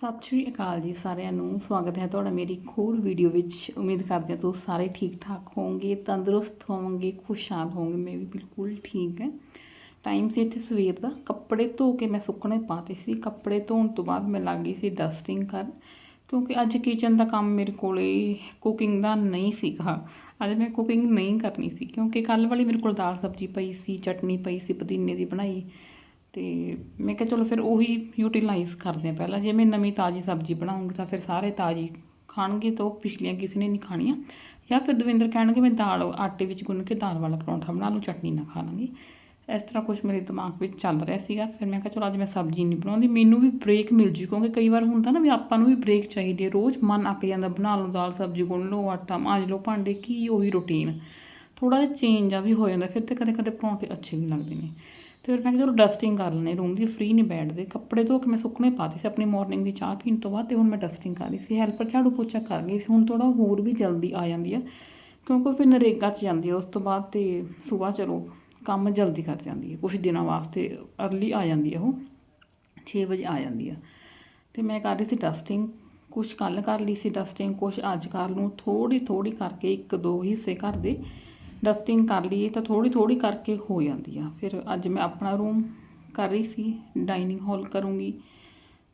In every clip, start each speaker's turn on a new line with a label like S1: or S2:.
S1: ਸਤਿ ਸ਼੍ਰੀ ਅਕਾਲ ਜੀ ਸਾਰਿਆਂ ਨੂੰ। ਸਵਾਗਤ ਹੈ ਤੁਹਾਡਾ ਮੇਰੀ ਇੱਕ ਹੋਰ ਵੀਡੀਓ ਵਿੱਚ। ਉਮੀਦ ਕਰਦੇ ਹਾਂ ਤੁਸੀਂ ਸਾਰੇ ਠੀਕ ਠਾਕ ਹੋਵੋਗੇ, ਤੰਦਰੁਸਤ ਹੋਵੋਗੇ, ਖੁਸ਼ਹਾਲ ਹੋਵੋਗੇ। ਮੈਂ ਵੀ ਬਿਲਕੁਲ ਠੀਕ ਹੈ। ਟਾਈਮ ਸੀ ਇੱਥੇ ਸਵੇਰ ਦਾ। ਕੱਪੜੇ ਧੋ ਕੇ ਮੈਂ ਸੁੱਕਣੇ ਪਾਤੇ ਸੀ। ਕੱਪੜੇ ਧੋਣ ਤੋਂ ਬਾਅਦ ਮੈਂ ਲੱਗ ਗਈ ਸੀ ਡਸਟਿੰਗ ਕਰਨ। ਕਿਉਂਕਿ ਅੱਜ ਕਿਚਨ ਦਾ ਕੰਮ ਮੇਰੇ ਕੋਲੇ ਕੁਕਿੰਗ ਦਾ ਨਹੀਂ ਸੀਗਾ। ਅੱਜ ਮੈਂ ਕੁਕਿੰਗ ਨਹੀਂ ਕਰਨੀ ਸੀ। ਕਿਉਂਕਿ ਕੱਲ ਵਾਲੀ ਮੇਰੇ ਕੋਲ ਦਾਲ ਸਬਜ਼ੀ ਪਈ ਸੀ, ਚਟਨੀ ਪਈ ਸੀ, ਪੁਦੀਨੇ ਦੀ ਬਣਾਈ। ਤੇ ਮੈਂ ਕਿਹਾ ਚਲੋ ਫਿਰ ਉਹੀ ਯੂਟੀਲਾਈਜ਼ ਕਰਦੇ ਹਾਂ ਪਹਿਲਾਂ। ਜੇ ਮੈਂ ਨਵੀਂ ਤਾਜ਼ੀ ਸਬਜ਼ੀ ਬਣਾਉਂਗੀ ਤਾਂ ਫਿਰ ਸਾਰੇ ਤਾਜ਼ੀ ਖਾਣਗੇ ਤਾਂ ਉਹ ਪਿਛਲੀਆਂ ਕਿਸੇ ਨੇ ਨਹੀਂ ਖਾਣੀਆਂ। ਜਾਂ ਫਿਰ ਦਵਿੰਦਰ ਕਹਿਣਗੇ, ਮੈਂ ਦਾਲ ਆਟੇ ਵਿੱਚ ਗੁੰਨ ਕੇ ਦਾਲ ਵਾਲਾ ਪਰੌਂਠਾ ਬਣਾ ਲੂੰ ਚਟਨੀ ਨਾ ਖਾ ਲਾਂਗੀ। ਇਸ ਤਰ੍ਹਾਂ ਕੁਝ ਮੇਰੇ ਦਿਮਾਗ ਵਿੱਚ ਚੱਲ ਰਿਹਾ ਸੀਗਾ। ਫਿਰ ਮੈਂ ਕਿਹਾ, ਚਲੋ ਅੱਜ ਮੈਂ ਸਬਜ਼ੀ ਨਹੀਂ ਬਣਾਉਂਦੀ, ਮੈਨੂੰ ਵੀ ਬ੍ਰੇਕ ਮਿਲ ਜੂ। ਕਿਉਂਕਿ ਕਈ ਵਾਰ ਹੁੰਦਾ ਨਾ ਵੀ ਆਪਾਂ ਨੂੰ ਵੀ ਬ੍ਰੇਕ ਚਾਹੀਦੀ ਹੈ। ਰੋਜ਼ ਮਨ ਅੱਕ ਜਾਂਦਾ, ਬਣਾ ਲਓ ਦਾਲ, ਸਬਜ਼ੀ ਗੁੰਨ ਲਓ ਆਟਾ ਮਾਂਜ ਲਓ ਭਾਂਡੇ। ਕੀ ਉਹੀ ਰੁਟੀਨ ਥੋੜਾ ਜਿਹਾ ਚੇਂਜ ਆ ਵੀ ਹੋ ਜਾਂਦਾ। ਫਿਰ ਤੇ ਕਦੇ ਕਦੇ ਪਰੌਂਠੇ ਅੱਛੇ ਵੀ ਲੱਗਦੇ ਨੇ। ਤੇ ਫਿਰ ਮੈਂ ਕਿਹਾ ਚਲੋ ਡਸਟਿੰਗ ਕਰ ਲੈਣੇ ਰੂਮ ਦੀ ਫ੍ਰੀ ਨਹੀਂ ਬੈਠਦੇ। ਕੱਪੜੇ ਧੋ ਕੇ ਮੈਂ ਸੁੱਕਣੇ ਪਾਤੇ ਸੀ ਆਪਣੀ ਮਾਰਨਿੰਗ ਦੀ ਚਾਹ ਪੀਣ ਤੋਂ ਬਾਅਦ ਤੇ ਹੁਣ ਮੈਂ ਡਸਟਿੰਗ ਕਰ ਰਹੀ ਸੀ। ਹੈਲਪਰ ਝਾੜੂ ਪੋਚਾ ਕਰ ਗਈ ਸੀ। ਹੁਣ ਥੋੜਾ ਹੋਰ ਵੀ ਜਲਦੀ ਆ ਜਾਂਦੀ ਹੈ ਕਿਉਂਕਿ ਫਿਰ ਨਰੇਗਾ 'ਚ ਜਾਂਦੀ ਹੈ ਉਸ ਤੋਂ ਬਾਅਦ ਤੇ ਸਵੇਰ ਚਲੋ ਕੰਮ ਜਲਦੀ ਕਰ ਜਾਂਦੀ ਹੈ ਕੁਝ ਦਿਨਾਂ ਵਾਸਤੇ ਅਰਲੀ ਆ ਜਾਂਦੀ ਹੈ ਉਹ 6 ਵਜੇ ਆ ਜਾਂਦੀ ਆ। ਤੇ ਮੈਂ ਕਰ ਰਹੀ ਸੀ ਡਸਟਿੰਗ ਕੁਝ ਕੱਲ ਕਰ ਲਈ ਸੀ ਡਸਟਿੰਗ ਕੁਝ ਅੱਜ ਕਰ ਲੂੰ ਥੋੜੀ ਥੋੜੀ ਕਰਕੇ ਇੱਕ ਦੋ ਹਿੱਸੇ ਘਰ ਦੇ ਡਸਟਿੰਗ ਕਰ ਲਈਏ ਤਾਂ ਥੋੜੀ ਥੋੜੀ ਕਰਕੇ ਹੋ ਜਾਂਦੀ ਆ। ਫਿਰ ਅੱਜ ਮੈਂ ਆਪਣਾ ਰੂਮ ਕਰ ਰਹੀ ਸੀ ਡਾਈਨਿੰਗ ਹਾਲ ਕਰੂੰਗੀ।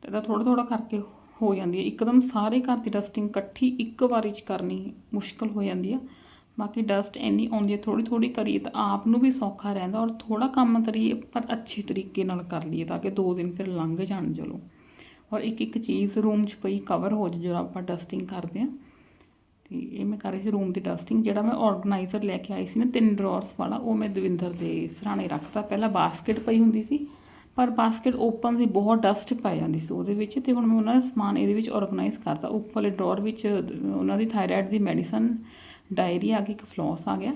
S1: ਤੇ ਤਾਂ ਥੋੜਾ ਥੋੜਾ ਕਰਕੇ ਹੋ ਜਾਂਦੀ ਹੈ ਇੱਕਦਮ ਸਾਰੇ ਘਰ ਦੀ ਡਸਟਿੰਗ ਇਕੱਠੀ ਇੱਕ ਵਾਰੀ 'ਚ ਕਰਨੀ ਮੁਸ਼ਕਲ ਹੋ ਜਾਂਦੀ ਆ। ਬਾਕੀ ਡਸਟ ਇੰਨੀ ਆਉਂਦੀ ਹੈ ਥੋੜੀ ਥੋੜੀ ਕਰੀਏ ਤਾਂ ਆਪ ਨੂੰ ਵੀ ਸੌਖਾ ਰਹਿੰਦਾ ਔਰ ਥੋੜਾ ਕੰਮ ਕਰੀਏ ਪਰ ਅੱਛੇ ਤਰੀਕੇ ਨਾਲ ਕਰ ਲਈਏ ਤਾਂ ਕਿ ਦੋ ਦਿਨ ਫਿਰ ਲੰਘ ਜਾਣ ਚਲੋ। ਔਰ ਇੱਕ ਇੱਕ ਚੀਜ਼ ਰੂਮ 'ਚ ਪਈ ਕਵਰ ਹੋ ਜਾਏ ਜਦੋਂ ਆਪਾਂ ਡਸਟਿੰਗ ਕਰਦੇ ਹਾਂ ਤੇ ਇਹ ਮੈਂ ਕਰ ਰਹੀ ਸੀ ਰੂਮ ਦੀ ਡਸਟਿੰਗ ਜਿਹੜਾ ਮੈਂ ਆਰਗੇਨਾਈਜ਼ਰ ਲੈ ਕੇ ਆਈ ਸੀ ਨਾ, ਤਿੰਨ ਡਰਾਅਰਸ ਵਾਲਾ, ਉਹ ਮੈਂ ਦਵਿੰਦਰ ਦੇ ਸਰਾਣੇ ਰੱਖਤਾ। ਪਹਿਲਾਂ ਬਾਸਕਟ ਪਈ ਹੁੰਦੀ ਸੀ, ਪਰ ਬਾਸਕਟ ਓਪਨ ਸੀ, ਬਹੁਤ ਡਸਟ ਪੈ ਜਾਂਦੀ ਸੀ ਉਹਦੇ ਵਿੱਚ ਤੇ ਹੁਣ ਮੈਂ ਉਹਨਾਂ ਦਾ ਸਮਾਨ ਇਹਦੇ ਵਿੱਚ ਆਰਗੇਨਾਈਜ਼ ਕਰਤਾ। ਉੱਪਰਲੇ ਡਰਾਅਰ ਵਿੱਚ, ਉਹਨਾਂ ਦੀ ਥਾਇਰਾਇਡ ਦੀ ਮੈਡੀਸਨ ਡਾਇਰੀ ਆ ਗਈ, ਇੱਕ ਫਲੋਸ ਆ ਗਿਆ।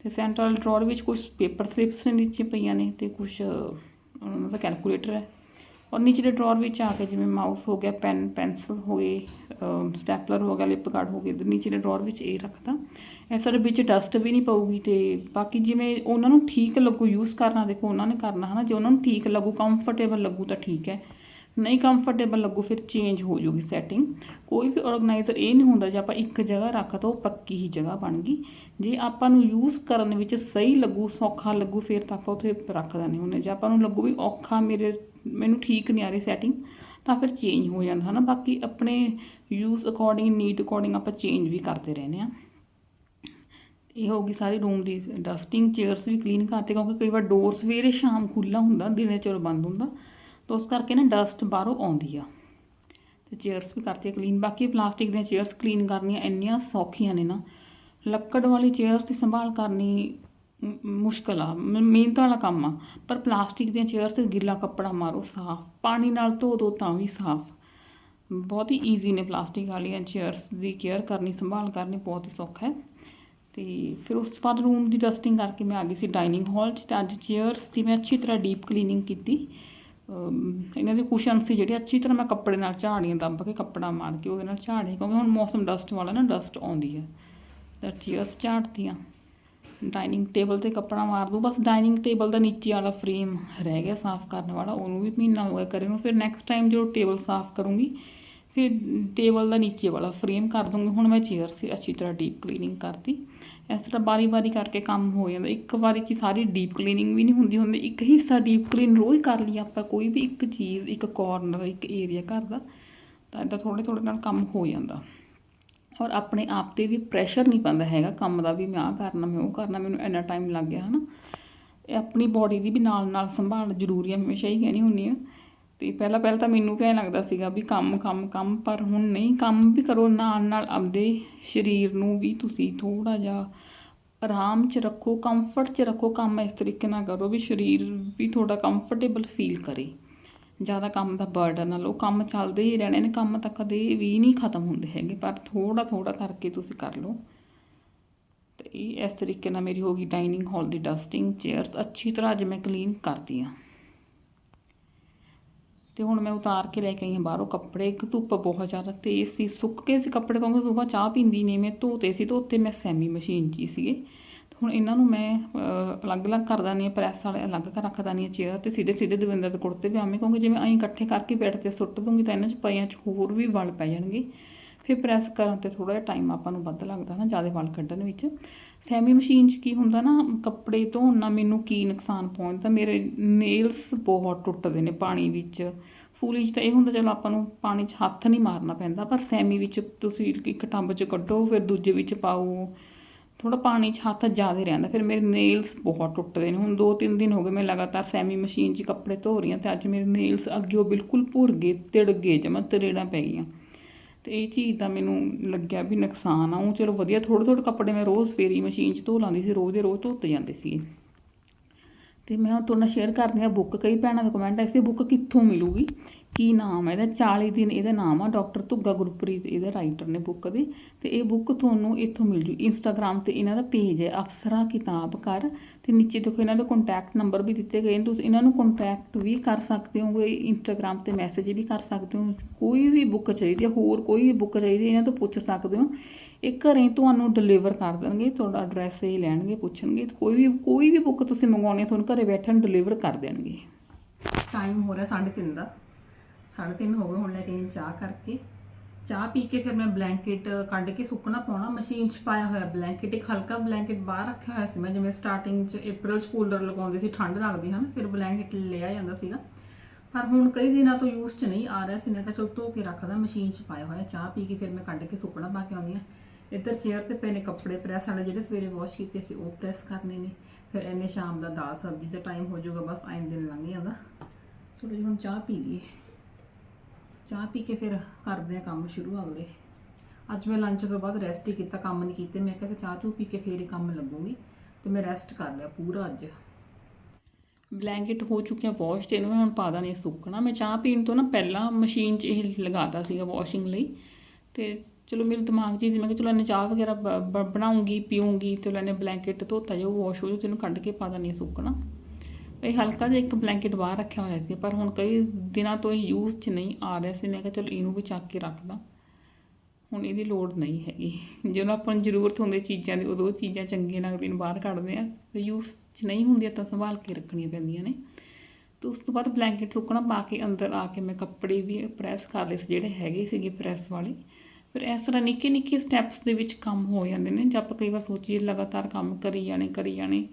S1: ਤੇ ਸੈਂਟਰਲ ਡਰਾਅਰ ਵਿੱਚ ਕੁਝ ਪੇਪਰ ਸਲਿਪਸ ਨੀਚੇ ਪਈਆਂ ਨੇ ਤੇ ਕੁਝ ਉਹਨਾਂ ਦਾ ਕੈਲਕੂਲੇਟਰ ਹੈ। ਔਰ ਨੀਚਲੇ ਡਰਾਅਰ ਵਿੱਚ ਆ ਕੇ ਜਿਵੇਂ ਮਾਊਸ ਹੋ ਗਿਆ, ਪੈਨ, ਪੈਨਸਲ ਹੋ ਗਏ ਸਟੈਪਲਰ ਹੋ ਗਿਆ, ਲਿਪ ਗਾਰਡ ਹੋ ਗਏ, ਤੇ ਨੀਚਲੇ ਡਰਾਅਰ ਵਿੱਚ ਇਹ ਰੱਖਦਾ ਇਹ ਸਾਡੇ ਵਿੱਚ ਡਸਟ ਵੀ ਨਹੀਂ ਪਊਗੀ ਤੇ ਬਾਕੀ ਜਿਵੇਂ ਉਹਨਾਂ ਨੂੰ ਠੀਕ ਲੱਗੂ ਯੂਜ਼ ਕਰਨਾ ਦੇਖੋ, ਉਹਨਾਂ ਨੇ ਕਰਨਾ ਹਨਾ, ਜੇ ਉਹਨਾਂ ਨੂੰ ਠੀਕ ਲੱਗੂ ਕੰਫਰਟੇਬਲ ਲੱਗੂ ਤਾਂ ਠੀਕ ਹੈ। ਨਹੀਂ ਕੰਫਰਟੇਬਲ ਲੱਗੂ ਫਿਰ ਚੇਂਜ ਹੋ ਜੂਗੀ ਸੈਟਿੰਗ ਕੋਈ ਵੀ ਆਰਗੇਨਾਈਜ਼ਰ ਇਹ ਨਹੀਂ ਹੁੰਦਾ ਜੇ ਆਪਾਂ ਇੱਕ ਜਗ੍ਹਾ ਰੱਖਤਾ ਉਹ ਪੱਕੀ ਹੀ ਜਗ੍ਹਾ ਬਣ ਗਈ। ਜੇ ਆਪਾਂ ਨੂੰ ਯੂਜ਼ ਕਰਨ ਵਿੱਚ ਸਹੀ ਲੱਗੂ, ਸੌਖਾ ਲੱਗੂ, ਫਿਰ ਤਾਂ ਆਪਾਂ ਉੱਥੇ ਰੱਖ ਨਹੀਂ ਹੁੰਦੇ ਜੇ ਆਪਾਂ ਨੂੰ ਲੱਗੂ ਵੀ ਔਖਾ ਮੇਰੇ ਮੈਨੂੰ ਠੀਕ ਨਹੀਂ ਆ ਰਹੀ ਸੈਟਿੰਗ ਤਾਂ ਫਿਰ ਚੇਂਜ ਹੋ ਜਾਂਦਾ ਹਨਾ। ਬਾਕੀ ਆਪਣੇ ਯੂਜ਼ ਅਕੋਰਡਿੰਗ ਨੀਡ ਅਕੋਰਡਿੰਗ ਆਪਾਂ ਚੇਂਜ ਵੀ ਕਰਦੇ ਰਹਿੰਦੇ ਆ ਇਹ ਹੋ ਗਈ ਸਾਰੀ ਰੂਮ ਦੀ ਡਸਟਿੰਗ ਚੇਅਰਸ ਵੀ ਕਲੀਨ ਕਰਤੇ, ਕਿਉਂਕਿ ਕਈ ਵਾਰ ਡੋਰ ਸਵੇਰੇ ਸ਼ਾਮ ਖੁੱਲਾ ਹੁੰਦਾ, ਦਿਨੇ ਚਲੋ ਬੰਦ ਹੁੰਦਾ। ਤਾਂ ਉਸ ਕਰਕੇ ਨਾ ਡਸਟ ਬਾਹਰੋਂ ਆਉਂਦੀ ਆ। ਤੇ ਚੇਅਰਸ ਵੀ ਕਰਤੇ ਕਲੀਨ ਬਾਕੀ ਪਲਾਸਟਿਕ ਦੀਆਂ ਚੇਅਰਸ ਕਲੀਨ ਕਰਨੀਆਂ ਇੰਨੀਆਂ ਸੌਖੀਆਂ ਨੇ ਨਾ। ਲੱਕੜ ਵਾਲੀ ਚੇਅਰਸ ਦੀ ਸੰਭਾਲ ਕਰਨੀ ਮੁਸ਼ਕਲ ਆ। ਮਿਹਨਤ ਵਾਲਾ ਕੰਮ ਆ। ਪਰ ਪਲਾਸਟਿਕ ਦੀਆਂ ਚੇਅਰਸ ਤੇ ਗਿੱਲਾ ਕੱਪੜਾ ਮਾਰੋ, ਸਾਫ਼। ਪਾਣੀ ਨਾਲ ਧੋ ਦੋ ਤਾਂ ਵੀ ਸਾਫ਼। ਬਹੁਤ ਹੀ ਈਜ਼ੀ ਨੇ ਪਲਾਸਟਿਕ ਵਾਲੀਆਂ ਚੇਅਰਸ ਦੀ ਕੇਅਰ ਕਰਨੀ, ਸੰਭਾਲ ਕਰਨੀ ਬਹੁਤ ਹੀ ਸੌਖਾ ਹੈ। ਤੇ ਫਿਰ ਉਸ ਤੋਂ ਬਾਅਦ ਰੂਮ ਦੀ ਡਸਟਿੰਗ ਕਰਕੇ ਮੈਂ ਆ ਗਈ ਸੀ ਡਾਈਨਿੰਗ ਹਾਲ 'ਚ ਤੇ ਅੱਜ ਚੇਅਰਸ ਸੀ ਮੈਂ ਅੱਛੀ ਤਰ੍ਹਾਂ ਡੀਪ ਕਲੀਨਿੰਗ ਕੀਤੀ। ਇਹਨਾਂ ਦੇ ਕੁਸ਼ਨ ਸੀ ਜਿਹੜੇ ਅੱਛੀ ਤਰ੍ਹਾਂ ਮੈਂ ਕੱਪੜੇ ਨਾਲ ਝਾੜੀਆਂ ਦੱਬ ਕੇ ਕੱਪੜਾ ਮਾਰ ਕੇ ਉਹਦੇ ਨਾਲ ਝਾੜੇ, ਕਿਉਂਕਿ ਹੁਣ ਮੌਸਮ ਡਸਟ ਵਾਲਾ ਨਾ ਡਸਟ ਆਉਂਦੀ ਹੈ। ਤਾਂ ਚੇਅਰਸ ਝਾੜਤੀਆਂ। ਡਾਈਨਿੰਗ ਟੇਬਲ ਤੇ ਕੱਪੜਾ ਮਾਰ ਦੂੰ। ਬਸ ਡਾਈਨਿੰਗ ਟੇਬਲ ਦਾ ਨੀਚੇ ਵਾਲਾ ਫਰੇਮ ਰਹਿ ਗਿਆ ਸਾਫ਼ ਕਰਨ ਵਾਲਾ। ਉਹਨੂੰ ਵੀ ਮਹੀਨਾ ਹੋ ਗਿਆ ਕਰੇ ਨੂੰ। ਫਿਰ ਨੈਕਸਟ ਟਾਈਮ ਜਦੋਂ ਟੇਬਲ ਸਾਫ਼ ਕਰੂੰਗੀ, ਫਿਰ ਟੇਬਲ ਦਾ ਨੀਚੇ ਵਾਲਾ ਫਰੇਮ ਕਰ ਦੂੰਗੀ। ਹੁਣ ਮੈਂ ਚੇਅਰ ਸੀ, ਅੱਛੀ ਤਰ੍ਹਾਂ ਡੀਪ ਕਲੀਨਿੰਗ ਕਰਤੀ। ਇਸ ਤਰ੍ਹਾਂ ਬਾਰੀ-ਬਾਰੀ ਕਰਕੇ ਕੰਮ ਹੋ ਜਾਂਦਾ। ਇੱਕ ਵਾਰੀ 'ਚ ਸਾਰੀ ਡੀਪ ਕਲੀਨਿੰਗ ਵੀ ਨਹੀਂ ਹੁੰਦੀ ਹੁੰਦੀ, ਇੱਕ ਹਿੱਸਾ ਡੀਪ ਕਲੀਨ ਰੋਜ਼ ਕਰ ਲਈ ਆਪਾਂ। ਕੋਈ ਵੀ ਇੱਕ ਚੀਜ਼, ਇੱਕ ਕਾਰਨਰ ਇੱਕ ਏਰੀਆ ਘਰ ਦਾ, ਤਾਂ ਇਦਾਂ ਥੋੜੇ ਥੋੜੇ ਨਾਲ ਕੰਮ ਹੋ ਜਾਂਦਾ। ਔਰ ਆਪਣੇ ਆਪ ਤੇ ਵੀ ਪ੍ਰੈਸ਼ਰ ਨਹੀਂ ਪੈਂਦਾ ਹੈਗਾ, ਕੰਮ ਦਾ ਵੀ ਮੈਂ ਆਹ ਕਰਨਾ, ਮੈਂ ਉਹ ਕਰਨਾ, ਮੈਨੂੰ ਇੰਨਾ ਟਾਈਮ ਲੱਗ ਗਿਆ ਹਨਾ। ਇਹ ਆਪਣੀ ਬਾਡੀ ਦੀ ਵੀ ਨਾਲ ਨਾਲ ਸੰਭਾਲ ਜ਼ਰੂਰੀ ਹੈ ਹਮੇਸ਼ਾ ਹੀ ਕਹਿਣੀ ਹੁੰਦੀ ਆ। ਤੇ ਪਹਿਲਾਂ ਪਹਿਲਾਂ ਤਾਂ ਮੈਨੂੰ ਕਹਿ ਲੱਗਦਾ ਸੀਗਾ ਵੀ ਕੰਮ ਕੰਮ ਕੰਮ, ਪਰ ਹੁਣ ਨਹੀਂ, ਕੰਮ ਵੀ ਕਰੋ, ਨਾਲ ਨਾਲ ਆਪਦੇ ਸਰੀਰ ਨੂੰ ਵੀ ਤੁਸੀਂ ਥੋੜਾ ਜਿਹਾ ਆਰਾਮ 'ਚ ਰੱਖੋ ਕੰਫਰਟ 'ਚ ਰੱਖੋ, ਕੰਮ ਇਸ ਤਰੀਕੇ ਨਾਲ ਕਰੋ ਵੀ ਸਰੀਰ ਵੀ ਥੋੜਾ ਕੰਫਰਟੇਬਲ ਫੀਲ ਕਰੇ। ਜ਼ਿਆਦਾ ਕੰਮ ਦਾ ਬਰਡਨ ਨਾ ਲਓ, ਕੰਮ ਚੱਲਦੇ ਹੀ ਰਹਿਣੇ ਨੇ, ਕੰਮ ਤਾਂ ਕਦੇ ਵੀ ਨਹੀਂ ਖਤਮ ਹੁੰਦੇ ਹੈਗੇ, ਪਰ ਥੋੜਾ ਥੋੜਾ ਕਰਕੇ ਤੁਸੀਂ ਕਰ ਲਓ। ਤੇ ਇਹ ਇਸ ਤਰੀਕੇ ਨਾਲ ਮੇਰੀ ਹੋ ਗਈ ਡਾਈਨਿੰਗ ਹਾਲ ਦੀ ਡਸਟਿੰਗ ਚੇਅਰਸ ਅੱਛੀ ਤਰ੍ਹਾਂ ਅੱਜ ਮੈਂ ਕਲੀਨ ਕਰਦੀ ਆ। ਤੇ ਹੁਣ ਮੈਂ ਉਤਾਰ ਕੇ ਲੈ ਕੇ ਆਈ ਹਾਂ ਬਾਹਰੋਂ ਕੱਪੜੇ, ਇੱਕ ਧੁੱਪ ਬਹੁਤ ਜ਼ਿਆਦਾ ਤੇਜ਼ ਸੀ, ਸੁੱਕ ਕੇ ਸੀ ਕੱਪੜੇ, ਕਿਉਂਕਿ ਸਵੇਰ ਚਾਹ ਪੀਂਦੀ ਨਹੀਂ, ਮੈਂ ਧੋਤੇ ਸੀ ਧੋਤੇ ਮੈਂ ਸੈਮੀ ਮਸ਼ੀਨ 'ਚ ਹੀ ਸੀਗੇ। ਹੁਣ ਇਹਨਾਂ ਨੂੰ ਮੈਂ ਅਲੱਗ-ਅਲੱਗ ਕਰ ਦਾਨੀ ਆ ਪ੍ਰੈਸ ਵਾਲੇ ਅਲੱਗ ਕਰ ਰੱਖ ਦਾਨੀ ਆ ਚੇਅਰ ਤੇ ਸਿੱਧੇ ਸਿੱਧੇ ਦਵਿੰਦਰ ਦੇ ਕੁੜਤੇ ਵੀ ਪਜਾਮੇ ਕਿਉਂਕਿ ਜਿਵੇਂ ਐਂ ਇਕੱਠੇ ਕਰਕੇ ਬੈਠ ਤੇ ਸੁੱਟ ਦੂੰਗੀ ਤਾਂ ਇਹਨਾਂ 'ਚ ਪਈਆਂ 'ਚ ਹੋਰ ਵੀ ਵਲ ਪੈ ਜਾਣਗੇ। ਫਿਰ ਪ੍ਰੈਸ ਕਰਨ ਤੇ ਥੋੜਾ ਜਿਹਾ ਟਾਈਮ ਆਪਾਂ ਨੂੰ ਵੱਧ ਲੱਗਦਾ ਨਾ, ਜ਼ਿਆਦਾ ਵਲ ਕੱਢਣ ਵਿੱਚ। ਸੈਮੀ ਮਸ਼ੀਨ 'ਚ ਕੀ ਹੁੰਦਾ ਨਾ, ਕੱਪੜੇ ਧੋਣ ਨਾਲ ਮੈਨੂੰ ਕੀ ਨੁਕਸਾਨ ਪਹੁੰਚਦਾ ਮੇਰੇ ਨੇਲਸ ਬਹੁਤ ਟੁੱਟਦੇ ਨੇ ਪਾਣੀ ਵਿੱਚ। ਫੂਲੀ 'ਚ ਤਾਂ ਇਹ ਹੁੰਦਾ, ਚਲੋ ਆਪਾਂ ਨੂੰ ਪਾਣੀ 'ਚ ਹੱਥ ਨਹੀਂ ਮਾਰਨਾ ਪੈਂਦਾ, ਪਰ ਸੈਮੀ ਵਿੱਚ ਤੁਸੀਂ ਇੱਕ ਟੰਬ 'ਚ ਕੱਢੋ, ਫਿਰ ਦੂਜੇ ਵਿੱਚ ਪਾਓ। ਥੋੜਾ ਪਾਣੀ 'ਚ ਹੱਥ ਜ਼ਿਆਦਾ ਰਹਿੰਦਾ, ਫਿਰ ਮੇਰੇ ਨੇਲਸ ਬਹੁਤ ਟੁੱਟਦੇ ਨੇ। ਹੁਣ 2-3 ਦਿਨ ਹੋ ਗਏ ਮੈਂ ਲਗਾਤਾਰ ਸੈਮੀ ਮਸ਼ੀਨ 'ਚ ਕੱਪੜੇ ਧੋ ਰਹੀ ਹਾਂ ਤੇ ਅੱਜ ਮੇਰੇ ਨੇਲਸ ਅੱਗੇ ਉਹ ਬਿਲਕੁਲ ਭੁਰ ਗਏ, ਤਿੜ ਗਏ ਜਮਾਂ ਤਰੇੜਾਂ ਪੈ ਗਈਆਂ। ਤੇ ਇਹ ਚੀਜ਼ ਦਾ ਮੈਨੂੰ ਲੱਗਿਆ ਵੀ ਨੁਕਸਾਨ ਆ। ਉਹ ਚਲੋ ਵਧੀਆ ਥੋੜ੍ਹੇ ਥੋੜ੍ਹੇ ਕੱਪੜੇ ਮੈਂ ਰੋਜ਼ ਸਵੇਰੀ ਮਸ਼ੀਨ 'ਚ ਧੋ ਲਾਂਦੀ ਸੀ, ਰੋਜ਼ ਦੇ ਰੋਜ਼ ਧੋਤੇ ਜਾਂਦੇ ਸੀ ਤੇ ਮੈਂ ਹੁਣ ਤੁਹਾਡੇ ਨਾਲ ਸ਼ੇਅਰ ਕਰਦੀ ਹਾਂ ਬੁੱਕ ਕਈ ਭੈਣਾਂ ਦੇ ਕਮੈਂਟ ਆਏ ਸੀ ਬੁੱਕ ਕਿੱਥੋਂ ਮਿਲੂਗੀ? ਕੀ ਨਾਮ ਹੈ ਇਹਦਾ? 40 ਦਿਨ ਇਹਦਾ ਨਾਮ ਆ ਡਾਕਟਰ ਧੁੱਗਾ ਗੁਰਪ੍ਰੀਤ, ਇਹਦਾ ਰਾਈਟਰ ਨੇ ਬੁੱਕ ਦੇ। ਤੇ ਇਹ ਬੁੱਕ ਤੁਹਾਨੂੰ ਇੱਥੋਂ ਮਿਲ ਜੂ ਇੰਸਟਾਗ੍ਰam ਤੇ ਇਹਨਾਂ ਦਾ ਪੇਜ ਹੈ ਅਫਸਰਾ ਕਿਤਾਬ ਕਰ। ਤੇ ਨੀਚੇ ਦੇਖੋ ਇਹਨਾਂ ਦੇ ਕੰਟੈਕਟ ਨੰਬਰ ਵੀ ਦਿੱਤੇ ਗਏ ਨੇ, ਤੁਸੀਂ ਇਹਨਾਂ ਨੂੰ ਕੰਟੈਕਟ ਵੀ ਕਰ ਸਕਦੇ ਹੋ ਇੰਸਟਾਗ੍ਰam ਤੇ ਮੈਸੇਜ ਵੀ ਕਰ ਸਕਦੇ ਹੋ। ਕੋਈ ਵੀ ਬੁੱਕ ਚਾਹੀਦੀ ਹੈ ਹੋਰ ਕੋਈ ਵੀ ਬੁੱਕ ਚਾਹੀਦੀ ਹੈ ਇਹਨਾਂ ਤੋਂ ਪੁੱਛ ਸਕਦੇ ਹੋ। ਇਹ ਘਰੇ ਤੁਹਾਨੂੰ ਡਿਲੀਵਰ ਕਰ ਦੇਣਗੇ, ਤੁਹਾਡਾ ਐਡਰੈਸ ਇਹ ਲੈਣਗੇ, ਪੁੱਛਣਗੇ ਕੋਈ ਵੀ ਕੋਈ ਵੀ ਬੁੱਕ ਤੁਸੀਂ ਮੰਗਵਾਉਣੀ ਹੈ ਤੁਹਾਨੂੰ ਘਰੇ ਬੈਠਣ ਡਿਲੀਵਰ ਕਰ ਦੇਣਗੇ। ਟਾਈਮ ਹੋ ਰਿਹਾ 3:30 ਦਾ। 3:30 ਹੋ ਗਏ, ਹੁਣ ਲੈ ਕੇ ਚਾਹ ਕਰਕੇ। ਚਾਹ ਪੀ ਕੇ ਫਿਰ ਮੈਂ ਬਲੈਂਕਟ ਕੱਢ ਕੇ ਸੁੱਕਣਾ ਪਾਉਣਾ ਮਸ਼ੀਨ 'ਚ ਪਾਇਆ ਹੋਇਆ ਬਲੈਂਕਟ ਇੱਕ ਹਲਕਾ ਬਲੈਂਕਟ ਬਾਹਰ ਰੱਖਿਆ ਹੋਇਆ ਸੀ ਮੈਂ, ਜਿਵੇਂ ਸਟਾਰਟਿੰਗ 'ਚ ਅਪ੍ਰੈਲ 'ਚ ਕੂਲਰ ਲਗਾਉਂਦੇ ਸੀ, ਠੰਡ ਲੱਗਦੀ ਹਨ, ਫਿਰ ਬਲੈਂਕਟ ਲਿਆ ਜਾਂਦਾ ਸੀਗਾ। ਪਰ ਹੁਣ ਕਈ ਦਿਨਾਂ ਤੋਂ ਯੂਜ਼ 'ਚ ਨਹੀਂ ਆ ਰਿਹਾ ਸੀ, ਮੈਂ ਕਿਹਾ ਚਲ ਧੋ ਕੇ ਰੱਖਦਾ ਮਸ਼ੀਨ 'ਚ ਪਾਇਆ ਹੋਇਆ, ਚਾਹ ਪੀ ਕੇ ਫਿਰ ਮੈਂ ਕੱਢ ਕੇ ਸੁੱਕਣਾ ਪਾ ਕੇ ਆਉਂਦੀ ਆ ਇੱਧਰ ਚੇਅਰ ਤੇ ਪਏ ਨੇ ਕੱਪੜੇ ਪ੍ਰੈਸ ਵਾਲੇ, ਜਿਹੜੇ ਸਵੇਰੇ ਵਾਸ਼ ਕੀਤੇ ਸੀ, ਉਹ ਪ੍ਰੈਸ ਕਰਨੇ ਨੇ। ਫਿਰ ਐਨੇ ਸ਼ਾਮ ਦਾ ਦਾਲ ਸਬਜ਼ੀ ਦਾ ਟਾਈਮ ਹੋ ਜਾਊਗਾ, ਬਸ ਐਂ ਦਿਨ ਲੰਘ ਜਾਂਦਾ। ਚਲੋ ਜੀ ਹੁਣ ਚਾਹ ਪੀ ਲਈਏ। ਚਾਹ ਪੀ ਕੇ ਫਿਰ ਕਰਦੇ ਆ ਕੰਮ ਸ਼ੁਰੂ ਅਗਲੇ। ਅੱਜ ਮੈਂ ਲੰਚ ਤੋਂ ਬਾਅਦ ਰੈਸਟ ਹੀ ਕੀਤਾ, ਕੰਮ ਨਹੀਂ ਕੀਤੇ। ਮੈਂ ਕਿਹਾ ਕਿ ਚਾਹ ਚੂ ਪੀ ਕੇ ਫੇਰ ਹੀ ਕੰਮ ਲੱਗੂਗੀ, ਤੇ ਮੈਂ ਰੈਸਟ ਕਰ ਲਿਆ ਪੂਰਾ ਅੱਜ। ਬਲੈਂਕਟ ਹੋ ਚੁੱਕਿਆ ਵਾਸ਼ ਤੇ, ਇਹਨੂੰ ਮੈਂ ਹੁਣ ਪਾ ਦਾਂ ਨਹੀਂ ਸੁੱਕਣਾ। ਮੈਂ ਚਾਹ ਪੀਣ ਤੋਂ ਨਾ ਪਹਿਲਾਂ ਮਸ਼ੀਨ 'ਚ ਇਹ ਲਗਾਤਾ ਸੀਗਾ ਵਾਸ਼ਿੰਗ ਲਈ। ਤੇ ਚਲੋ ਮੇਰੇ ਦਿਮਾਗ 'ਚ ਹੀ ਸੀ, ਮੈਂ ਕਿਹਾ ਚਲੋ ਇਹਨੇ ਚਾਹ ਵਗੈਰਾ ਬ- ਬ- ਬਣਾਉਂਗੀ ਪੀਉਂਗੀ ਤੇ ਲੈਨੇ ਬਲੈਂਕਟ ਧੋਤਾ ਜਾਊ ਵਾਸ਼ ਹੋ ਜਾਊ ਤੈਨੂੰ ਕੱਢ ਕੇ ਪਾ ਦਾਂ ਸੁੱਕਣਾ। ਇਹ ਹਲਕਾ ਜਿਹਾ ਇੱਕ ਬਲੈਂਕਟ ਬਾਹਰ ਰੱਖਿਆ ਹੋਇਆ ਸੀ, ਪਰ ਹੁਣ ਕਈ ਦਿਨਾਂ ਤੋਂ ਇਹ ਯੂਜ਼ 'ਚ ਨਹੀਂ ਆ ਰਿਹਾ ਸੀ, ਮੈਂ ਕਿਹਾ ਚਲੋ ਇਹਨੂੰ ਵੀ ਚੱਕ ਕੇ ਰੱਖਦਾ ਹੁਣ ਇਹਦੀ ਲੋੜ ਨਹੀਂ ਹੈਗੀ। ਜਦੋਂ ਆਪਾਂ ਨੂੰ ਜ਼ਰੂਰਤ ਹੁੰਦੀ ਚੀਜ਼ਾਂ ਦੀ, ਉਦੋਂ ਚੀਜ਼ਾਂ ਚੰਗੀਆਂ ਲੱਗਦੀਆਂ ਨੂੰ ਬਾਹਰ ਕੱਢਦੇ ਆ, ਤੇ ਯੂਜ਼ 'ਚ ਨਹੀਂ ਹੁੰਦੀਆਂ ਤਾਂ ਸੰਭਾਲ ਕੇ ਰੱਖਣੀਆਂ ਪੈਂਦੀਆਂ ਨੇ। ਤੇ ਉਸ ਤੋਂ ਬਾਅਦ ਬਲੈਂਕਟ ਸੁੱਕਣਾ ਪਾ ਕੇ ਅੰਦਰ ਆ ਕੇ ਮੈਂ ਕੱਪੜੇ ਵੀ ਪ੍ਰੈਸ ਕਰ ਲਏ ਸੀ, ਜਿਹੜੇ ਹੈਗੇ ਸੀਗੇ ਪ੍ਰੈਸ ਵਾਲੇ। ਫਿਰ ਇਸ ਤਰ੍ਹਾਂ ਨਿੱਕੇ ਨਿੱਕੇ ਸਟੈਪਸ ਦੇ ਵਿੱਚ ਕੰਮ ਹੋ ਜਾਂਦੇ ਨੇ, ਜੇ ਆਪਾਂ ਕਈ ਵਾਰ ਸੋਚੀਏ ਲਗਾਤਾਰ ਕੰਮ ਕਰੀ ਜਾਣੇ ਕਰੀ ਜਾਣੇ,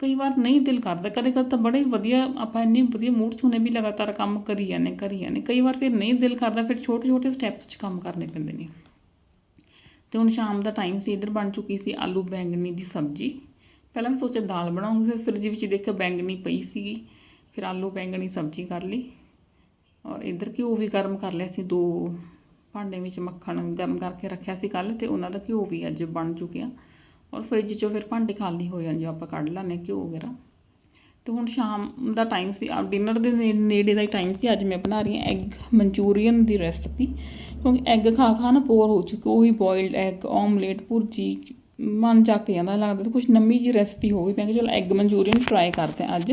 S1: ਕਈ ਵਾਰ ਨਹੀਂ ਦਿਲ ਕਰਦਾ, ਕਦੇ ਕਦੇ ਤਾਂ ਬੜੇ ਵਧੀਆ ਆਪਾਂ ਇੰਨੇ ਵਧੀਆ ਮੂਡ 'ਚ ਹੁੰਦੇ ਵੀ ਲਗਾਤਾਰ ਕੰਮ ਕਰੀ ਜਾਂਦੇ ਕਰੀ ਜਾਂਦੇ ਕਈ ਵਾਰ ਫਿਰ ਨਹੀਂ ਦਿਲ ਕਰਦਾ, ਫਿਰ ਛੋਟੇ ਛੋਟੇ ਸਟੈਪਸ 'ਚ ਕੰਮ ਕਰਨੇ ਪੈਂਦੇ ਨੇ। ਤੇ ਹੁਣ ਸ਼ਾਮ ਦਾ ਟਾਈਮ ਸੀ, ਇੱਧਰ ਬਣ ਚੁੱਕੀ ਸੀ ਆਲੂ ਬੈਂਗਣੀ ਦੀ ਸਬਜ਼ੀ। ਪਹਿਲਾਂ ਮੈਂ ਸੋਚਿਆ ਦਾਲ ਬਣਾਉਂਗੀ, ਫਿਰ ਫ੍ਰਿਜ ਵਿੱਚ ਦੇਖਿਆ ਬੈਂਗਣੀ ਪਈ ਸੀਗੀ, ਫਿਰ ਆਲੂ ਬੈਂਗਣੀ ਸਬਜ਼ੀ ਕਰ ਲਈ। ਔਰ ਇੱਧਰ ਘਿਓ ਵੀ ਗਰਮ ਕਰ ਲਿਆ ਸੀ, ਦੋ ਭਾਂਡੇ ਵਿੱਚ ਮੱਖਣ ਗਰਮ ਕਰਕੇ ਰੱਖਿਆ ਸੀ ਕੱਲ ਤੇ ਉਹਨਾਂ ਦਾ ਘਿਓ ਵੀ ਅੱਜ ਬਣ ਚੁੱਕਿਆ। ਔਰ ਫ੍ਰਿਜ 'ਚੋਂ ਫਿਰ ਭਾਂਡੇ ਖਾਲੀ ਹੋ ਜਾਣ ਜੋ ਆਪਾਂ ਕੱਢ ਲੈਂਦੇ ਹਾਂ ਘਿਓ ਵਗੈਰਾ। ਤੇ ਹੁਣ ਸ਼ਾਮ ਦਾ ਟਾਈਮ ਸੀ ਆ ਡਿਨਰ ਦੇ ਨੇੜੇ ਦਾ ਹੀ ਟਾਈਮ ਸੀ, ਅੱਜ ਮੈਂ ਬਣਾ ਰਹੀ ਹਾਂ ਐਗ ਮਨਚੂਰੀਅਨ ਦੀ ਰੈਸਪੀ ਕਿਉਂਕਿ ਐਗ ਖਾ ਖਾ ਨਾ ਪੋਰ ਹੋ ਚੁੱਕੀ, ਉਹੀ ਬੋਇਲਡ ਐਗ ਆਮਲੇਟ ਭੁਰਜੀ, ਮਨ ਚੱਕ ਕੇ ਜਾਂਦਾ, ਲੱਗਦਾ ਕੁਝ ਨਵੀਂ ਜੀ ਰੈਸਪੀ ਹੋਵੇ। ਮੈਂ ਕਿਹਾ ਚਲ ਐਗ ਮਨਚੂਰੀਅਨ ਟਰਾਈ ਕਰਦੇ ਹਾਂ ਅੱਜ।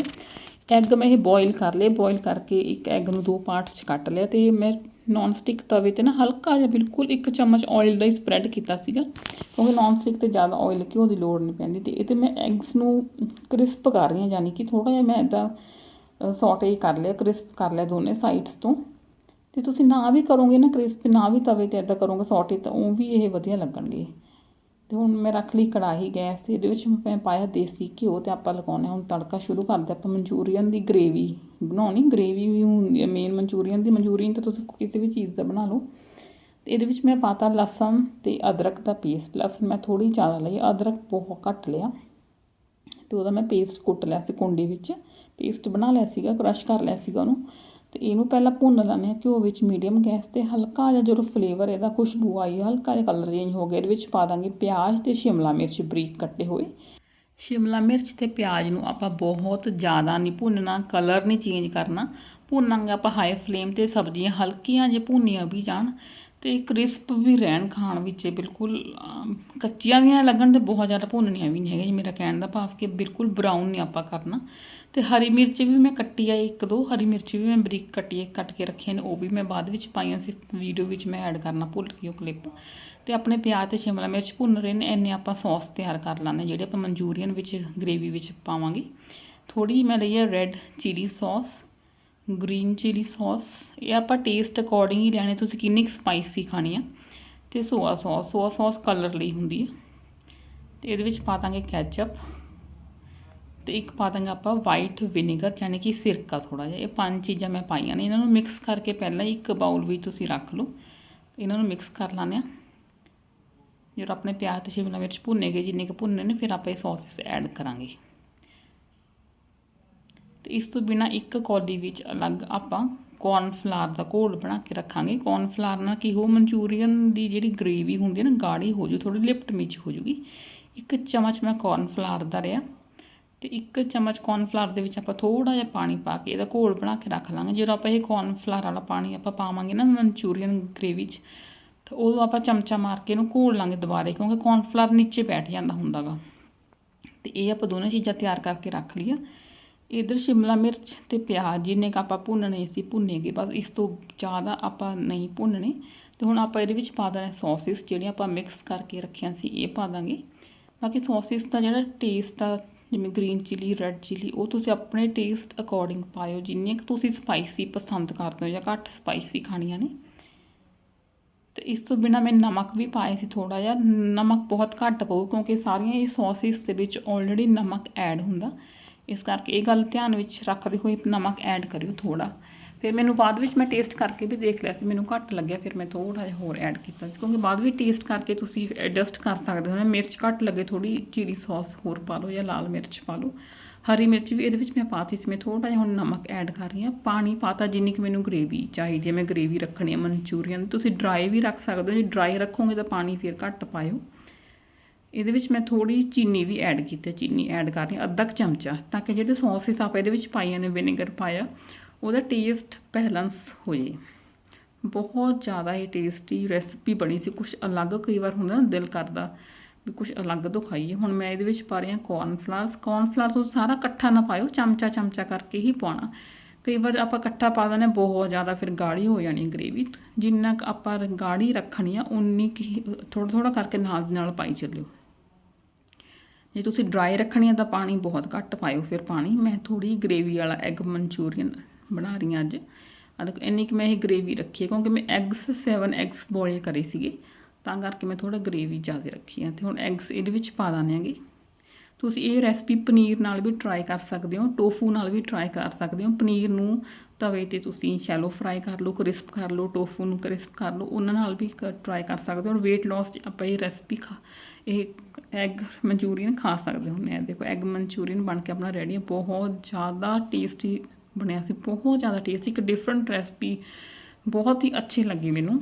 S1: ਐਗ ਮੈਂ ਇਹ ਬੋਇਲ ਕਰ ਲਏ ਬੋਇਲ ਕਰਕੇ ਇੱਕ ਐਗ ਨੂੰ ਦੋ ਪਾਰਟਸ 'ਚ ਕੱਟ ਲਿਆ ਤੇ ਮੈਂ ਨੌਨ ਸਟਿਕ ਤਵੇ ਤੇ ਨਾ ਹਲਕਾ ਜਿਹਾ ਬਿਲਕੁਲ ਇੱਕ ਚਮਚ ਆਇਲ ਦਾ ਹੀ ਸਪਰੈਡ ਕੀਤਾ ਸੀਗਾ, ਕਿਉਂਕਿ ਨੌਨ ਸਟਿਕ ਤੇ ਜ਼ਿਆਦਾ ਆਇਲ ਘਿਓ ਦੀ ਲੋੜ ਨਹੀਂ ਪੈਂਦੀ ਤੇ ਇਹ ਤੇ ਮੈਂ ਐਗਸ ਨੂੰ ਕ੍ਰਿਸਪ ਕਰ ਰਹੀ ਹਾਂ, ਯਾਨੀ ਕਿ ਥੋੜਾ ਜਿਹਾ ਮੈਂ ਇਦਾਂ ਸੌਟੇ ਕਰ ਲਿਆ ਕ੍ਰਿਸਪ ਕਰ ਲਿਆ ਦੋਨੇ ਸਾਈਡਸ ਤੋਂ। ਤੇ ਤੁਸੀਂ ਨਾ ਵੀ ਕਰੋਗੇ ਨਾ ਕ੍ਰਿਸਪ ਨਾ ਵੀ ਤਵੇ ਤੇ ਇਦਾਂ ਕਰੋਗੇ ਸੌਟੇ ਤਾਂ ਉਹ ਵੀ ਇਹ ਵਧੀਆ ਲੱਗਣਗੇ। ਅਤੇ ਹੁਣ ਮੈਂ ਰੱਖ ਲਈ ਕੜਾਹੀ ਗੈਸ, ਇਹਦੇ ਵਿੱਚ ਮੈਂ ਪਾਇਆ ਦੇਸੀ ਘਿਓ ਅਤੇ ਆਪਾਂ ਲਗਾਉਣਾ ਹੁਣ ਤੜਕਾ ਸ਼ੁਰੂ ਕਰਦੇ ਆਪਾਂ ਮਨਚੂਰੀਅਨ ਦੀ ਗ੍ਰੇਵੀ ਬਣਾਉਣੀ। ਗ੍ਰੇਵੀ ਵੀ ਹੁੰਦੀ ਹੈ ਮੇਨ ਮਨਚੂਰੀਅਨ ਦੀ, ਮਨਚੂਰੀਅਨ ਤਾਂ ਤੁਸੀਂ ਕਿਸੇ ਵੀ ਚੀਜ਼ ਦਾ ਬਣਾ ਲਓ। ਅਤੇ ਇਹਦੇ ਵਿੱਚ ਮੈਂ ਪਾਤਾ ਲਸਣ ਅਤੇ ਅਦਰਕ ਦਾ ਪੇਸਟ ਲਸਣ ਮੈਂ ਥੋੜ੍ਹੀ ਜ਼ਿਆਦਾ ਲਈ, ਅਦਰਕ ਬਹੁਤ ਘੱਟ ਲਿਆ। ਅਤੇ ਉਹਦਾ ਮੈਂ ਪੇਸਟ ਕੁੱਟ ਲਿਆ ਸੀ ਕੁੰਡੀ ਵਿੱਚ। ਪੇਸਟ ਬਣਾ ਲਿਆ ਸੀਗਾ ਕ੍ਰਸ਼ ਕਰ ਲਿਆ ਸੀਗਾ ਉਹਨੂੰ। ਤੇ ਇਹਨੂੰ ਪਹਿਲਾਂ ਭੁੰਨ ਲੈਂਦੇ ਹਾਂ ਘਿਓ ਵਿੱਚ ਮੀਡੀਅਮ ਗੈਸ ਤੇ ਹਲਕਾ ਜਿਹਾ ਜਦੋਂ ਫਲੇਵਰ ਇਹਦਾ ਖੁਸ਼ਬੂ ਆਈ, ਹਲਕਾ ਜਿਹਾ ਕਲਰ ਚੇਂਜ ਹੋ ਗਿਆ, ਇਹਦੇ ਵਿੱਚ ਪਾ ਦਾਂਗੇ ਪਿਆਜ਼ ਤੇ ਸ਼ਿਮਲਾ ਮਿਰਚ ਬਰੀਕ ਕੱਟੇ ਹੋਏ। ਸ਼ਿਮਲਾ ਮਿਰਚ ਤੇ ਪਿਆਜ਼ ਨੂੰ ਆਪਾਂ ਬਹੁਤ ਜ਼ਿਆਦਾ ਨਹੀਂ ਭੁੰਨਣਾ ਕਲਰ ਨਹੀਂ ਚੇਂਜ ਕਰਨਾ। ਭੁੰਨਾਂਗੇ ਆਪਾਂ ਹਾਈ ਫਲੇਮ ਤੇ ਸਬਜ਼ੀਆਂ ਹਲਕੀਆਂ ਜੇ ਭੁੰਨੀਆਂ ਵੀ ਜਾਣ ਤੇ ਕ੍ਰਿਸਪ ਵੀ ਰਹਿਣ ਖਾਣ ਵਿੱਚ ਬਿਲਕੁਲ ਕੱਚੀਆਂ ਵੀ ਨਾ ਲੱਗਣ ਤੇ ਬਹੁਤ ਜ਼ਿਆਦਾ ਭੁੰਨਣੀਆਂ ਵੀ ਨਹੀਂ ਹੈਗੀਆਂ। ਜੀ ਮੇਰਾ ਕਹਿਣ ਦਾ ਭਾਵ ਕਿ ਬਿਲਕੁਲ ਬਰਾਊਨ ਨਹੀਂ ਆਪਾਂ ਕਰਨਾ। ਤੇ ਹਰੀ ਮਿਰਚ ਵੀ ਮੈਂ ਕੱਟੀ ਆ ਇੱਕ ਦੋ, ਹਰੀ ਮਿਰਚ ਵੀ ਮੈਂ ਬਰੀਕ ਕੱਟੀ ਕੱਟ ਕੇ ਰੱਖੀਆਂ ਨੇ, ਉਹ ਵੀ ਮੈਂ ਬਾਅਦ ਵਿੱਚ ਪਾਈਆਂ ਸੀ, ਵੀਡੀਓ ਵਿੱਚ ਮੈਂ ਐਡ ਕਰਨਾ ਭੁੱਲ ਗਈ ਉਹ ਕਲਿੱਪ ਤੇ ਆਪਣੇ ਪਿਆਜ਼ ਤੇ ਸ਼ਿਮਲਾ ਮਿਰਚ ਭੁੰਨ ਰਹੇ ਨੇ, ਇੰਨੇ ਆਪਾਂ ਸੌਸ ਤਿਆਰ ਕਰ ਲਾਂਗੇ ਜਿਹੜੇ ਆਪਾਂ ਮਨਚੂਰੀਅਨ ਵਿੱਚ ਗ੍ਰੇਵੀ ਵਿੱਚ ਪਾਵਾਂਗੇ। ਥੋੜੀ ਮੈਂ ਲਈ ਹੈ red chilli sauce green chilli sauce ਇਹ ਆਪਾਂ ਟੇਸਟ ਅਕੋਰਡਿੰਗ ਹੀ ਲੈਣੇ, ਤੁਸੀਂ ਕਿੰਨੀ ਸਪਾਈਸੀ ਖਾਣੀ ਆ। ਤੇ soya sauce soya sauce colour ਲਈ ਹੁੰਦੀ ਹੈ ਤੇ ਇਹਦੇ ਵਿੱਚ ਪਾ ਦਾਂਗੇ ਕੈਚਅਪ ਤੇ ਇੱਕ ਪਾ ਦਾਂਗੇ ਆਪਾਂ ਵਾਈਟ ਵਿਨੇਗਰ ਯਾਨੀ ਕਿ ਸਿਰਕਾ ਥੋੜਾ ਜਿਹਾ। ਇਹ ਪੰਜ ਚੀਜ਼ਾਂ ਮੈਂ ਪਾਈਆਂ ਨੇ। ਇਹਨਾਂ ਨੂੰ ਮਿਕਸ ਕਰਕੇ ਪਹਿਲਾਂ ਇੱਕ ਬਾਉਲ ਵੀ ਤੁਸੀਂ ਰੱਖ ਲਓ। ਇਹਨਾਂ ਨੂੰ ਮਿਕਸ ਕਰ ਲਾਂਗੇ ਜਦੋਂ ਆਪਣੇ ਪਿਆਜ਼ ਤੇ ਸ਼ਿਮਲਾ ਮਿਰਚ ਭੁੰਨੇ ਗਏ ਜਿੰਨੇ ਕੁ ਭੁੰਨੇ ਨੇ, ਫਿਰ ਆਪਾਂ ਇਹ ਸੌਸਸ ਐਡ ਕਰਾਂਗੇ। ਤੇ ਇਸ ਤੋਂ ਬਿਨਾ ਇੱਕ ਕੌਲੀ ਵਿੱਚ ਅਲੱਗ ਆਪਾਂ ਕੌਰਨਫਲਾਰ ਦਾ ਘੋਲ ਬਣਾ ਕੇ ਰੱਖਾਂਗੇ। ਕੌਰਨਫਲਾਰ ਨਾਲ ਕੀ ਹੋ ਮਨਚੂਰੀਅਨ ਦੀ ਜਿਹੜੀ ਗ੍ਰੇਵੀ ਹੁੰਦੀ ਹੈ ਨਾ, ਗਾੜੀ ਹੋ ਜੂ ਥੋੜੀ ਲਿਪਟ ਮਿਚ ਹੋ ਜੂਗੀ। ਇੱਕ ਚਮਚ ਮੈਂ ਕੌਰਨਫਲਾਰ ਦਾ ਰਿਆ ਤੇ ਇੱਕ ਚਮਚ ਕੌਰਨਫਲਾਰ ਦੇ ਵਿੱਚ ਆਪਾਂ ਥੋੜਾ ਜਿਹਾ ਪਾਣੀ ਪਾ ਕੇ ਇਹਦਾ ਘੋਲ ਬਣਾ ਕੇ ਰੱਖ ਲਾਂਗੇ। ਜਦੋਂ ਆਪਾਂ ਇਹ ਕੌਰਨਫਲਾਰ ਵਾਲਾ ਪਾਣੀ ਆਪਾਂ ਪਾਵਾਂਗੇ ਨਾ ਮਨਚੂਰੀਅਨ ਗ੍ਰੇਵੀ 'ਚ, ਤਾਂ ਉਦੋਂ ਆਪਾਂ ਚਮਚਾ ਮਾਰ ਕੇ ਇਹਨੂੰ ਘੋਲ ਲਾਂਗੇ ਦੁਬਾਰੇ, ਕਿਉਂਕਿ ਕੌਰਨਫਲਾਰ ਨੀਚੇ ਬੈਠ ਜਾਂਦਾ ਹੁੰਦਾਗਾ। ਤੇ ਇਹ ਆਪਾਂ ਦੋਨੋਂ ਚੀਜ਼ਾਂ ਤਿਆਰ ਕਰਕੇ ਰੱਖ ਲਈਆਂ। ਇਧਰ ਸ਼ਿਮਲਾ ਮਿਰਚ ਤੇ ਪਿਆਜ਼, ਜਿੰਨੇ ਕ ਆਪਾਂ ਭੁੰਨਣੇ ਸੀ ਭੁੰਨੇਗੇ, ਬਸ ਇਸ ਤੋਂ ਜ਼ਿਆਦਾ ਆਪਾਂ ਨਹੀਂ ਭੁੰਨਣੇ। ਤੇ ਹੁਣ ਆਪਾਂ ਇਹਦੇ ਵਿੱਚ ਪਾ ਦੇਣਾ ਸੌਸਿਸ ਜਿਹੜੀਆਂ ਆਪਾਂ ਮਿਕਸ ਕਰਕੇ ਰੱਖੀਆਂ ਸੀ, ਇਹ ਪਾ ਦਾਂਗੇ। ਬਾਕੀ ਸੌਸਿਸ ਦਾ ਜਿਹੜਾ ਟੇਸਟ ਆ ਜਿਵੇਂ ਗ੍ਰੀਨ ਚਿਲੀ ਰੈੱਡ ਚਿਲੀ ਉਹ ਤੁਸੀਂ ਆਪਣੇ ਟੇਸਟ ਅਕੋਰਡਿੰਗ ਪਾਇਓ। ਜਿੰਨੀਆਂ ਕੁ ਤੁਸੀਂ ਸਪਾਈਸੀ ਪਸੰਦ ਕਰਦੇ ਹੋ ਜਾਂ ਘੱਟ ਸਪਾਈਸੀ ਖਾਣੀਆਂ ਨੇ। ਤੇ ਇਸ ਤੋਂ ਬਿਨਾ ਮੈਂ ਨਮਕ ਵੀ ਪਾਇਆ ਸੀ ਥੋੜਾ ਜਿਹਾ। ਨਮਕ ਬਹੁਤ ਘੱਟ ਪਊ ਕਿਉਂਕਿ ਸਾਰੀਆਂ ਇਹ ਸੌਸਿਸ ਦੇ ਵਿੱਚ ਆਲਰੇਡੀ ਨਮਕ ਐਡ ਹੁੰਦਾ। ਇਸ ਕਰਕੇ ਇਹ ਗੱਲ ਧਿਆਨ ਵਿੱਚ ਰੱਖਦੇ ਹੋਏ ਨਮਕ ਐਡ ਕਰਿਓ ਥੋੜਾ ਫਿਰ ਮੈਨੂੰ ਬਾਅਦ ਵਿੱਚ ਮੈਂ ਟੇਸਟ ਕਰਕੇ ਵੀ ਦੇਖ ਲਿਆ ਸੀ, ਮੈਨੂੰ ਘੱਟ ਲੱਗਿਆ, ਫਿਰ ਮੈਂ ਥੋੜਾ ਜਿਹਾ ਹੋਰ ਐਡ ਕੀਤਾ ਸੀ। ਕਿਉਂਕਿ ਬਾਅਦ ਵਿੱਚ ਟੇਸਟ ਕਰਕੇ ਤੁਸੀਂ ਐਡਜਸਟ ਕਰ ਸਕਦੇ ਹੋ ਨਾ, ਮਿਰਚ ਘੱਟ ਲੱਗੇ ਥੋੜੀ ਚਿਲੀ ਸੌਸ ਹੋਰ ਪਾ ਲਓ ਜਾਂ ਲਾਲ ਮਿਰਚ ਪਾ ਲਓ। ਹਰੀ ਮਿਰਚ ਵੀ ਇਹਦੇ ਵਿੱਚ ਮੈਂ ਪਾਤੀ ਸੀ, ਮੈਂ ਥੋੜਾ ਜਿਹਾ ਹੁਣ ਨਮਕ ਐਡ ਕਰ ਰਹੀ ਹਾਂ। ਪਾਣੀ ਪਾਤਾ ਜਿੰਨੀ ਕਿ ਮੈਨੂੰ ਗ੍ਰੇਵੀ ਚਾਹੀਦੀ ਹੈ, ਮੈਂ ਗ੍ਰੇਵੀ ਰੱਖਣੀ ਹੈ, ਮਨਚੂਰੀਅਨ ਤੁਸੀਂ ਡਰਾਈ ਵੀ ਰੱਖ ਸਕਦੇ ਹੋ, ਜੇ ਡਰਾਈ ਰੱਖੋਗੇ ਤਾਂ ਪਾਣੀ ਫਿਰ ਘੱਟ ਪਾਇਓ। ਇਹਦੇ ਵਿੱਚ ਮੈਂ ਥੋੜੀ ਚੀਨੀ ਵੀ ਐਡ ਕੀਤੀ ਚੀਨੀ ਐਡ ਕਰ ਰਹੀ ਹਾਂ ਅੱਧਾ ਚਮਚਾ, ਤਾਂ ਕਿ ਜਿਹੜੇ ਸੌਸਿਸ ਆਪਾਂ ਇਹਦੇ ਵਿੱਚ ਪਾਈਆਂ ਨੇ ਵਿਨੇਗਰ ਪਾਇਆ ਉਹਦਾ ਟੇਸਟ ਬੈਲੈਂਸ ਹੋ ਜੇ ਬਹੁਤ ਜ਼ਿਆਦਾ ਹੀ ਟੇਸਟੀ ਰੈਸਪੀ ਬਣੀ ਸੀ। ਕੁਝ ਅਲੱਗ ਕਈ ਵਾਰ ਹੁੰਦਾ ਨਾ ਦਿਲ ਕਰਦਾ ਵੀ ਕੁਝ ਅਲੱਗ ਤੋਂ ਖਾਈਏ ਹੁਣ ਮੈਂ ਇਹਦੇ ਵਿੱਚ ਪਾ ਰਹੀ ਹਾਂ ਕੌਰਨਫਲਾਵਰਸ ਕੌਰਨਫਲਾਵਰ ਤੋਂ ਸਾਰਾ ਇਕੱਠਾ ਨਾ ਪਾਇਓ, ਚਮਚਾ ਚਮਚਾ ਕਰਕੇ ਹੀ ਪਾਉਣਾ। ਕਈ ਵਾਰ ਆਪਾਂ ਇਕੱਠਾ ਪਾ ਦਿੰਦੇ ਬਹੁਤ ਜ਼ਿਆਦਾ ਫਿਰ ਗਾੜੀ ਹੋ ਜਾਣੀ ਗ੍ਰੇਵੀ ਜਿੰਨਾ ਕੁ ਆਪਾਂ ਗਾੜੀ ਰੱਖਣੀ ਆ ਉਨੀ ਕੀ ਥੋੜਾ ਥੋੜਾ ਕਰਕੇ ਨਾਲ ਦੀ ਨਾਲ ਪਾਈ ਚੱਲਿਓ। ਜੇ ਤੁਸੀਂ ਡਰਾਈ ਰੱਖਣੀ ਆ ਤਾਂ ਪਾਣੀ ਬਹੁਤ ਘੱਟ ਪਾਇਓ। ਫਿਰ ਪਾਣੀ, ਮੈਂ ਥੋੜੀ ਗ੍ਰੇਵੀ ਵਾਲਾ ਐਗ ਮਨਚੂਰੀਅਨ ਬਣਾ ਰਹੀ ਹਾਂ ਅੱਜ। ਆ ਦੇਖੋ, ਇੰਨੀ ਕਿ ਮੈਂ ਇਹ ਗ੍ਰੇਵੀ ਰੱਖੀ ਹੈ, ਕਿਉਂਕਿ ਮੈਂ ਐਗਸ 7 ਐਗਸ ਬੋਇਲ ਕਰੇ ਸੀਗੇ, ਤਾਂ ਕਰਕੇ ਮੈਂ ਥੋੜਾ ਗ੍ਰੇਵੀ ਜ਼ਿਆਦਾ ਰੱਖੀ ਹੈ। ਤੇ ਹੁਣ ਐਗਸ ਇਹਦੇ ਵਿੱਚ ਪਾ ਦਾਂਗੇ ਤੁਸੀਂ ਇਹ ਰੈਸਪੀ ਪਨੀਰ ਨਾਲ ਵੀ ਟਰਾਈ ਕਰ ਸਕਦੇ ਹੋ ਟੋਫੂ ਨਾਲ ਵੀ ਟਰਾਈ ਕਰ ਸਕਦੇ ਹੋ। ਪਨੀਰ ਨੂੰ ਤਵੇ ਤੇ ਤੁਸੀਂ ਸ਼ੈਲੋ ਫਰਾਈ ਕਰ ਲਓ ਕ੍ਰਿਸਪ ਕਰ ਲਓ ਟੋਫੂ ਨੂੰ ਕ੍ਰਿਸਪ ਕਰ ਲਓ, ਉਹਨਾਂ ਨਾਲ ਵੀ ਟਰਾਈ ਕਰ ਸਕਦੇ ਹੋ। ਔਰ weight loss 'ਚ ਆਪਾਂ ਇਹ ਰੈਸਪੀ ਖਾ, ਇਹ ਐਗ ਮਨਚੂਰੀਅਨ ਖਾ ਸਕਦੇ ਹੋ। ਨੇ ਦੇਖੋ ਐਗ ਮਨਚੂਰੀਅਨ ਬਣ ਕੇ ਆਪਣਾ ਰੈਡੀ ਹੈ, ਬਹੁਤ ਜ਼ਿਆਦਾ ਟੇਸਟੀ ਬਣਿਆ ਸੀ, ਬਹੁਤ ਜ਼ਿਆਦਾ ਟੇਸਟੀ ਇੱਕ ਡਿਫਰੈਂਟ ਰੈਸਪੀ ਬਹੁਤ ਹੀ ਅੱਛੀ ਲੱਗੀ ਮੈਨੂੰ।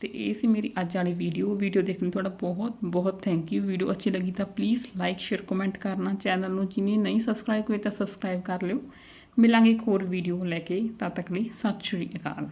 S1: ਤੇ ਇਹ ਸੀ ਮੇਰੀ ਅੱਜ ਵਾਲੀ ਵੀਡੀਓ ਵੀਡੀਓ ਦੇਖਣ ਲਈ ਤੁਹਾਡਾ ਬਹੁਤ ਬਹੁਤ ਥੈਂਕ ਯੂ ਵੀਡੀਓ ਅੱਛੀ ਲੱਗੀ ਤਾਂ ਪਲੀਜ਼ ਲਾਈਕ ਸ਼ੇਅਰ ਕਮੈਂਟ ਕਰਨਾ। ਚੈਨਲ ਨੂੰ ਜਿਨੇ ਨਹੀਂ ਸਬਸਕ੍ਰਾਈਬ ਕੀਤਾ ਸਬਸਕ੍ਰਾਈਬ ਕਰ ਲਿਓ। ਮਿਲਾਂਗੇ ਇੱਕ ਹੋਰ ਵੀਡੀਓ ਲੈ ਕੇ। ਤਦ ਤੱਕ ਲਈ ਸਤਿ ਸ਼੍ਰੀ ਅਕਾਲ।